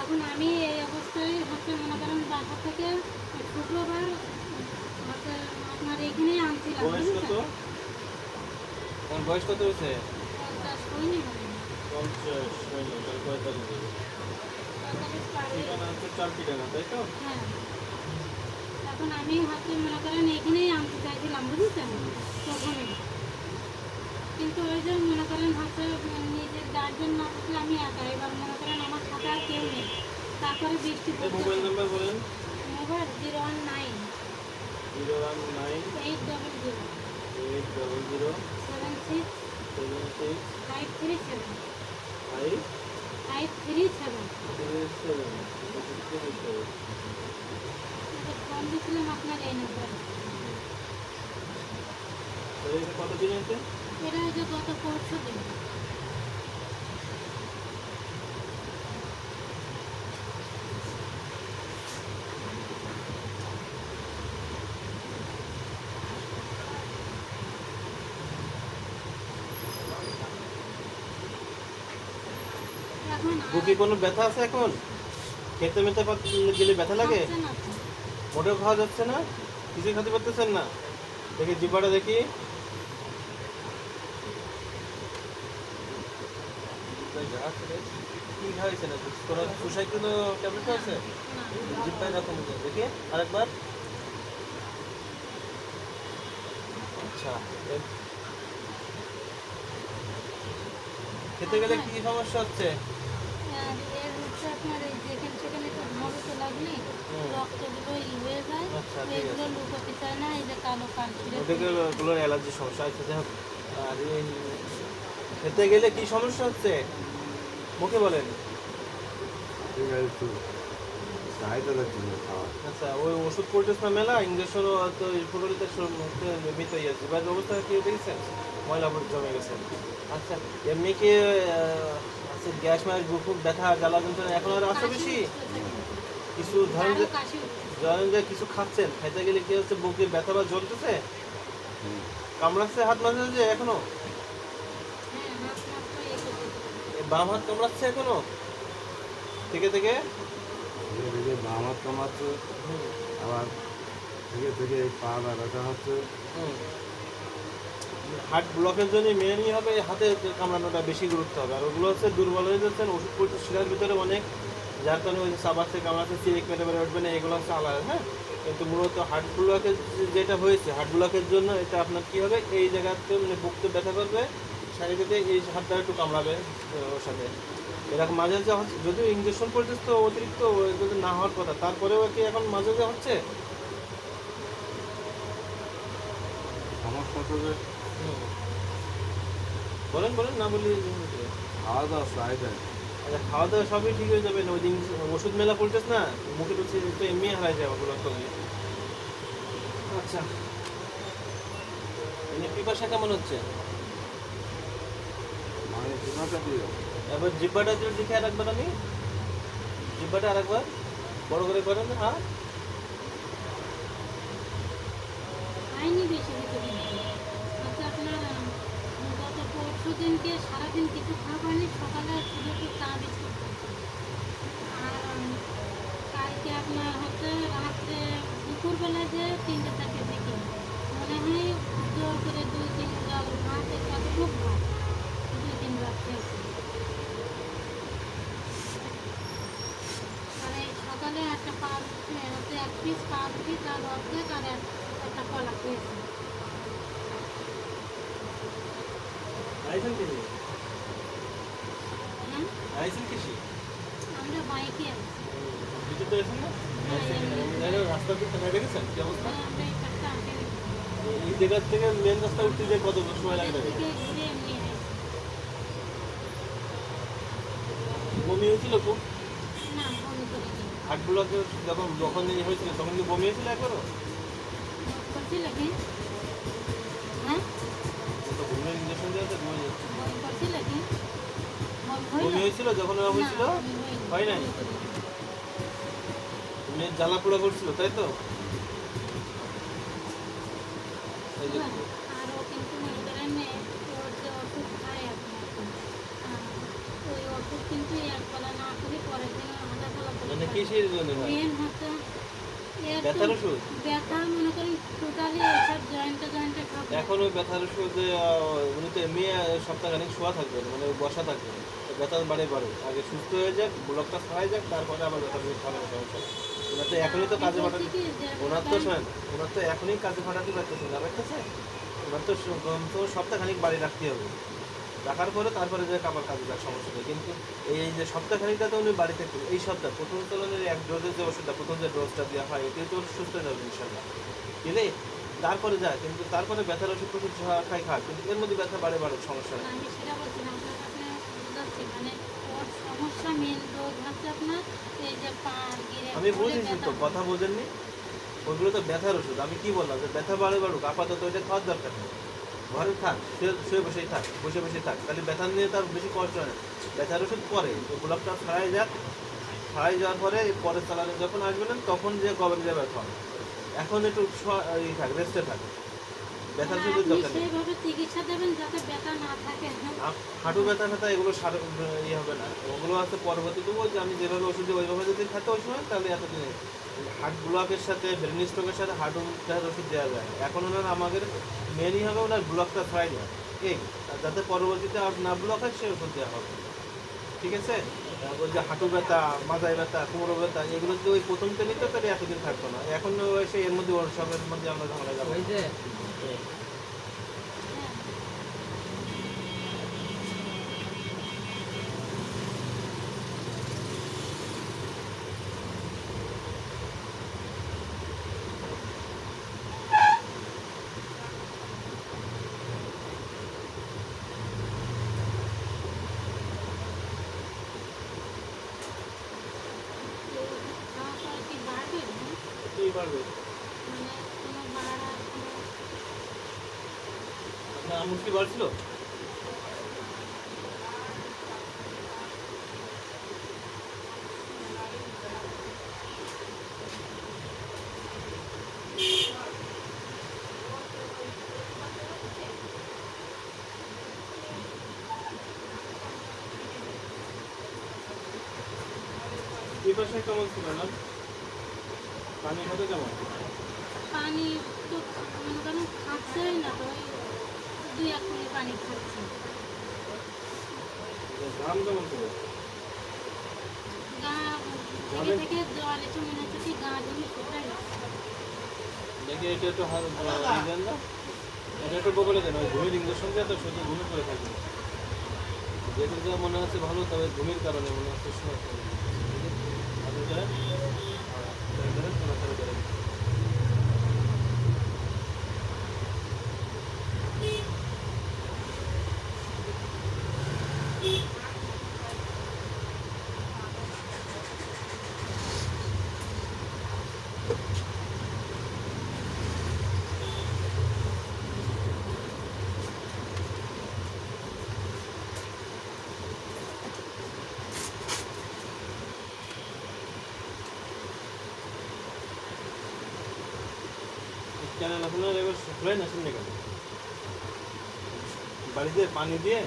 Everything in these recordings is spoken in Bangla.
এখন আমি এই অবস্থায় হচ্ছে মনে করেন বাসা থেকে শুক্রবার আপনার এখানেই আনছিলাম বয়স কত? হয়েছে? পঞ্চাশ ঠিকানা হচ্ছে চার ঠিকানা তাই তো? হ্যাঁ। এখন আমি হচ্ছে মনে করেন এখানেই আনতে চাইছিলাম বুঝেছেন? প্রথমে। কিন্তু ওই যে মনে করেন হচ্ছে নিজের গার্জেন না থাকলে আমি একা এবার মনে করেন আমার সাথে আর কেউ নেই। তারপরে বৃষ্টি মোবাইল নাম্বার বলেন। Mobile zero one nine. Zero one nine. Eight double zero. Eight double zero. Seven six. Seven six. Five three seven. Five. Five three seven. Three seven. Phone দিয়েছিলাম আপনার এই নাম্বার। হয়েছে এটা যে গত পরশু দিন বুকে কোনো ব্যথা আছে এখন? খেতে মেতে গেলে ব্যথা লাগে? মোটেও খাওয়া যাচ্ছে না? কিছুই খেতে পারতেছেন না? দেখি জিব্বাটা দেখি। কি খাইছেন কোনো সুসাইড কোনো ট্যাবলেট আছে? না। জিব্বায় দেখি আরেকবার। আচ্ছা খেতে গেলে কি সমস্যা হচ্ছে? আর আপনার এই যেখানে সেখানে একটু ধরতে লাগলে রক্তগুলো ই হয়ে যায়। আচ্ছা, লুকোতে চায় না এই যে কালো কাল ওগুলোর অ্যালার্জির সমস্যা আছে আর খেতে গেলে কি সমস্যা হচ্ছে? মুখে বলেন। ঠিক আছে একটু চাহিদা লাগছে না খাওয়া। আচ্ছা ওই ওষুধ পড়তেছ না মেলা ইঞ্জেকশনও তো ফুটলিতে মিত অবস্থা কি দেখেছেন? ময়লা পড়ে জমে গেছে। আচ্ছা এমনি কি আচ্ছা গ্যাস ম্যাস বুক ব্যথা জ্বালা যন্ত্রণা এখন আর বেশি? কিছু ধরেন যে। ধরেন কিছু খাচ্ছেন খাইতে গেলে কি হচ্ছে বুকে ব্যথা বা জ্বলতেছে কামড়াচ্ছে হাত মাঝে এখনও হ্যাঁ হাত মাত্র ইয়ে করতেছে। এ বাম হাত কামড়াচ্ছে এখনও? থেকে থেকে? ধীরে ধীরে বাম হাত কামাচ্ছে আবার থেকে থেকে পা ব্যথা হচ্ছে। হার্ট ব্লকের জন্য মেনে নিয়ে হবে হাতে কামড়ানোটা বেশি গুরুত্ব হবে। আর ওগুলো হচ্ছে দুর্বল হয়ে যাচ্ছেন ওষুধ পড়ছে শিরার ভিতরে অনেক। যার কারণে ওই সাবাসে কামড়াচ্ছে সিরিক মেটে বেড়ে উঠবে না এগুলো হচ্ছে আলাদা হ্যাঁ? কিন্তু মূলত হার্ট ব্লকের যেটা হয়েছে হার্ট ব্লকের জন্য এটা আপনার কি হবে? এই জায়গাতে মানে বুকতে ব্যথা করবে শারীরিকে এই হাতটা একটু কামড়াবে ওর সাথে। এরকম মাঝে মাঝে হচ্ছে যদিও ইঞ্জেকশন পর্যন্ত তো অতিরিক্ত যদি না হওয়ার কথা তারপরেও কি এখন মাঝে মাঝে হচ্ছে? সমস্যা তো। বলেন বলেন না বলি খাওয়া দাওয়া চাহিদা আচ্ছা খাওয়া দাওয়া সবই ঠিক হয়ে যাবে ওই দিন ওষুধ মেলা পড়তেছ না মুখে টুচি তো এমনি হারাই যাবে ওগুলো করলে আচ্ছা। পিপাসা কেমন হচ্ছে? এবার জিব্বাটা যদি দেখে আরেকবার আমি। জিব্বাটা আরেকবার। বড় করে করেন হ্যাঁ দিনকে, সারাদিন কিছু খাওয়া হয়নি, সকালে শুধু একটু চা বিস্কুট আর কালকে আপনার হচ্ছে রাত্রে যে তিনটে চারটে থেকে মনে হয় জোর করে দুই তিন জল ভাত কতটুক ভাত দুই তিন ভাত খেয়েছি আর এই সকালে একটা পাউরুটি হচ্ছে এক পিস তার অর্ধেক আর এক একটা কলা খেয়েছি হ্যাঁ আমরা বাইকে এই জায়গার থেকে মেন রাস্তা উঠতে যে কত সময় লাগবে? বমি হয়েছিল খুব? ব্লকে যখন যখন এই হয়েছিল তখন কি বমি হয়েছিল একবারও হ্যাঁ? বমি হয়েছিল? যখন হয়েছিল। হয় নাই? মেয়ের জ্বালা পোড়া করছিল তাই তো? কিন্তু মানে কিসের জন্য? মেন ব্যথার ওষুধ ব্যথা মনে করেন টোটালি সব জয়েন্টে জয়েন্টে এখন ওই ব্যথার ওষুধে উনি তো এমনি সপ্তাহখানিক শোয়া থাকবেন মানে বসা থাকবেন ব্যথা বাড়ে বাড়ে। আগে সুস্থ হয়ে যাক ব্লকটা যাক তারপরে আবার ব্যথা ওষুধ খাওয়ানো সমস্যা ওনার তো এখনই তো কাজে ওনার তো শোনেন ওনার তো এখনই কাজে না পারতেছে ওনার তো সপ্তাহখানিক বাড়ি রাখতে হবে। রাখার পরে তারপরে যে কাবার কাজে যাক সমস্যা নেই কিন্তু এই যে সপ্তাহখানিকটা তো উনি বাড়িতে। এই সপ্তাহ প্রথম চলনের এক ডোজের যে ওষুধটা প্রথম যে ডোজটা দেওয়া হয় এতে তো সুস্থ যাবে ইনশাল্লাহ। বুঝলে তারপরে যায় কিন্তু তারপরে ব্যথার ওষুধ টষুধ খাই খাক কিন্তু এর মধ্যে ব্যথা বাড়ে বাড়ে সমস্যা নেই আমি মানে বুঝেছি তো কথা বোঝেননি? ওইগুলো তো ব্যথার ওষুধ। আমি কি বললাম যে ব্যথা বাড়ে বাড়ুক আপাতত ওইটা খাওয়ার দরকার নেই। ঘরে থাক, শুয়ে বসেই থাক, বসে বসে থাক। তাহলে ব্যথা নিয়ে তার বেশি কষ্ট হয় না। ব্যথার ওষুধ পরে গোলাপটা ছাড়াই যাক, ছাড়াই যাওয়ার পরে পরের চালানে যখন আসবেন তখন যে কবে যাবে হবে। এখন একটু থাক রেস্টে থাক। ব্যথার মানে দরকার নেই। সেইভাবে চিকিৎসা দেবেন যাতে ব্যথা না থাকে। হাঁটু ব্যথা ব্যথা এগুলো ইয়ে হবে না। ওগুলো আছে পরবর্তীতে বলছে আমি যেভাবে ওষুধ ওইভাবে যদি খেতে ওই সময় তাহলে এতদিন হার্ট ব্লকের সাথে ব্রেন স্ট্রোকের সাথে হার্ট ওষুধ দেওয়া যায়। এখন ওনার আমাদের মেনই হবে ওনার ব্লকটা ছড়াই দেওয়া এই আর যাতে পরবর্তীতে আর না ব্লক হয় সে ওষুধ দেওয়া হবে। ঠিক আছে? ওই যে হাঁটু ব্যথা, মাথায় ব্যথা, কোমর ব্যথা, এগুলো তো ওই প্রথম নিত তাহলে এতদিন থাকতো না। এখন এসে এর মধ্যে ওর সবের মধ্যে আমরা ঝামেলা যাব হ্যাঁ। এই ওষুধ খাওয়ার পরে কি বাড়বে না? কি পারবে মানে কোনো বাড়া কোনো বাড়ছিল এই পাশে কেমন ছিল, না? পানি খাতে কেমন? পানি তো মনে করেন না, তো দুই এক মিনিট পানি খাচ্ছে দাম কেমন ছিল গা থেকে থেকে জল একটু মনে হচ্ছে কি গা জমি শুকাই দেখি এটা একটু দেন না। এটা একটু বগলে দেন ওই ঘুমের ইঞ্জেকশন দিয়ে তো শুধু ঘুমে করে থাকবে। যেহেতু যা মনে হচ্ছে ভালো তবে ঘুমের কারণে মনে হচ্ছে সমস্যা হবে। আপনি কেন আপনার এবার শুকলাই না শুনলে কেন বাড়িতে পানি দিয়ে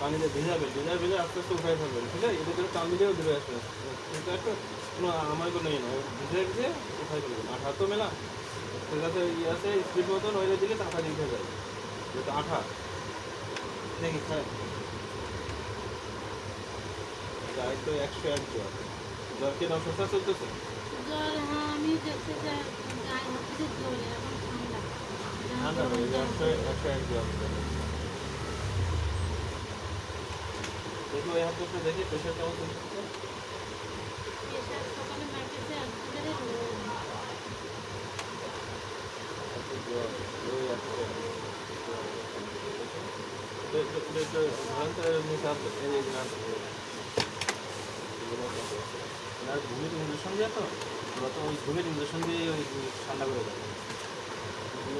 পানি দিয়ে ভিজাবেন ভিজা ভিজা আস্তে আস্তে উঠাই ফেলবেন ঠিক আছে? এদের করে টান দিলেও দেবে আস্তে আস্তে একটা কোনো আমার কোনো ইয়ে নয়। ভিজে ভিজে উঠাই ফেলবেন আঠা তো মেলা। আছে ইয়ে আছে স্পিড মতন ওইটা দিলে তাড়াতাড়ি উঠে যায়। যেটা আঠা। দেখি খায় গায়ে তো একশো এক জ্বর জ্বর কি নশো চলতেছে? জ্বর হ্যাঁ আমি দেখছি যে গায়ে হচ্ছে জ্বর এখন ঠান্ডা ঠান্ডা হয়ে যায় একশো একশো এক জ্বর দেখো প্রেশার কেমন না ঘুমের ইঞ্জেকশন দিয়ে তো ওই ঘুমের ইঞ্জেকশন দিয়ে ওই ঠান্ডা করে দেয়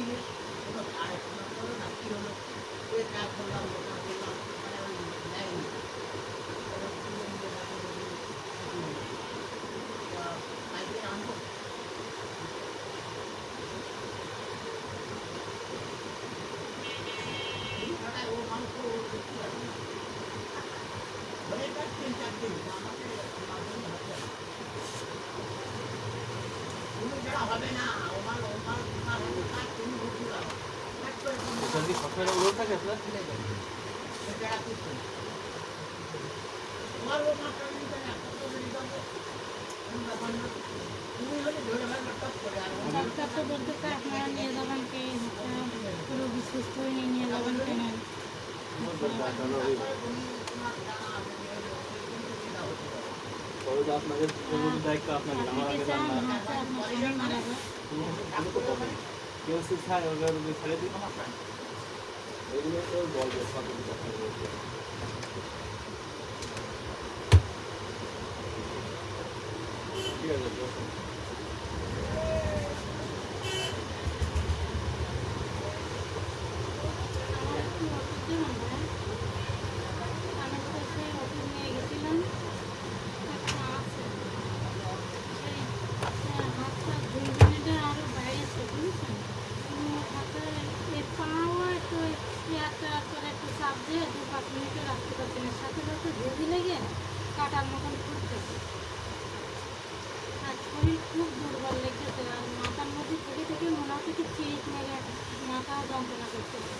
গেছে, এইগুলো তো। সোজা করে রাখো। এটা সোজা ডাক্তার তো বলতেছে আপনারা নিয়ে যাবেন কি রোগী সুস্থ হয়ে নিয়ে যাবেন কেন আপনাদের দায়িত্ব আপনাদের আমার আগে কি না হাতে আপনার স্বামী মারা যাক? কোনো তো কেউ ছায় ওগুলো ছেড়ে দিন। এগুলো তো বলবে সব কথা বলবে ঠিক আছে বসুন। আমার একটু ওষুধ দেবেন ভাই? আমি তো সেই ওষুধ নিয়ে গেছিলাম একটা আছে সেই আহ, হাতটা দুই মিনিটে আরও বাইরেছে বুঝছেন উম, হাতে এই পাও একটু একটা করে একটু চাপ দিয়ে দু পাঁচ মিনিটে রাখতে পারছি না সাথে সাথে ভেজি লেগে কাটার মতন ফুটতেছে আর শরীর খুব দুর্বল লেগেছে আর মাথার মধ্যে থেকে থেকে মনে হচ্ছে কি চিড়িট মেরে মাথা যন্ত্রণা করতেছে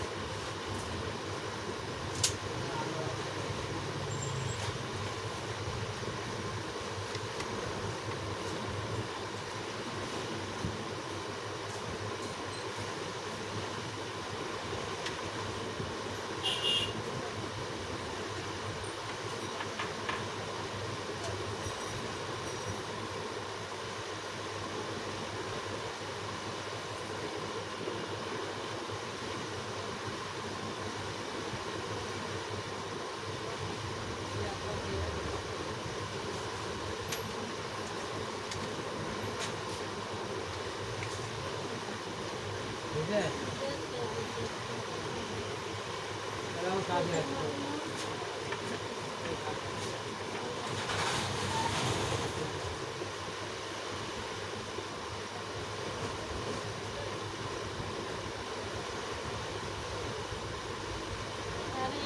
আরে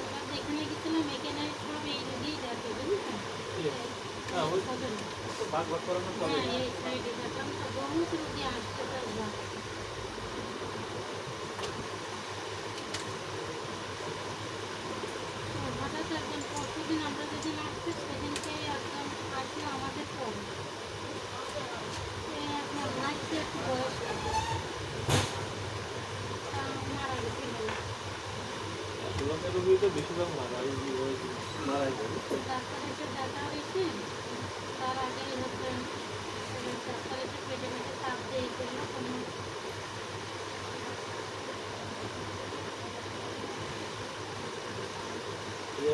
আমরা যেখানে গেছিলাম এখানে সব এই রোগী দেখে বুঝলেন হ্যাঁ, ওই সদরে। তো ভাগ ভাগ করানো চলে হ্যাঁ এই সাইডে দেখলাম তো বহুত রোগী আসছে তার যা তো হঠাৎ একজন পরশুদিন আমরা যেদিন আসছি সেদিনকে একজন আসলো আমাদের পরে এ আপনার ভাইকে একটু বয়স আছে তা মারা গেছে বলে। পুরনো রোগী তো বেশিরভাগ মারা ওই ওই মারাই যাবে ডাক্তার এসে দেখা হয়েছে তার আগে হচ্ছে ওই ডাক্তার এসে পেটে পেটে চাপ দিয়ে ই করল কোনো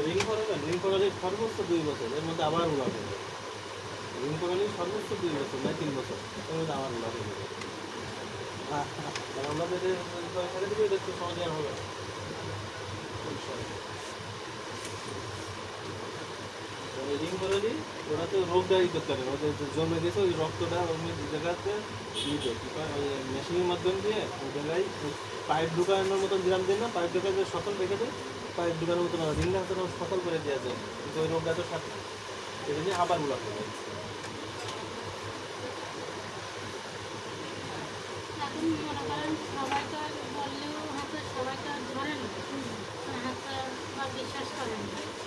রিং করাবেন রিং সর্বোচ্চ দুই বছর, এর মধ্যে আবার রিং সর্বোচ্চ দুই বছর তিন বছর রিং করালি ওরা তো রোগ দায়ী করতে পারে ওদের জমে গেছে, ওই রক্তটা অন্য জায়গাতে দিতে মেশিনের মাধ্যম দিয়ে ওই জায়গায় পাইপ ঢুকানোর মতন দিলাম দিন না পাইপ ঢুকায় যে সকল রেখে দেয় পাইপ দোকানের মতো না রিংটা হাতে সফল করে দেওয়া যায়। কিন্তু ওই রোগটা তো সাথে এটা নিয়ে আবার মনে করেন সবাই তো বললেও হাতে সবাই তো ধরে না। হাতে বা বিশ্বাস করে না।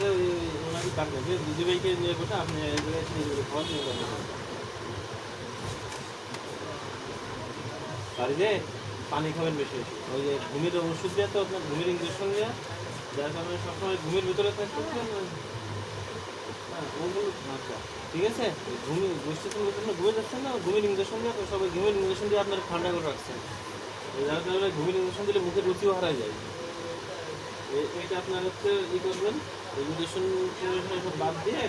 যে নিয়ে আপনি পানি খাবেন বেশি বেশি। ওই যে ঘুমের ওষুধ দেওয়া তো আপনার ঘুমের ইঞ্জেকশন দেওয়া যার কারণে সবসময় ঘুমের ভিতরে থাকতেছেন হ্যাঁ আচ্ছা ঠিক আছে ঘুমে গোষ্ঠীর জন্য ঘুমে যাচ্ছেন না, ঘুমের ইঞ্জেকশন দিয়ে তো সবাই ঘুমের ইঞ্জেকশন দিয়ে আপনার ঠান্ডা করে রাখছেন। যার কারণে ঘুমের ইঞ্জেকশন দিলে মুখের রুচিও হারায় যায়। এটা আপনার হচ্ছে ই করবেন? দিয়ে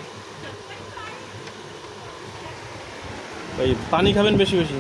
পানি খাবেন বেশি বেশি।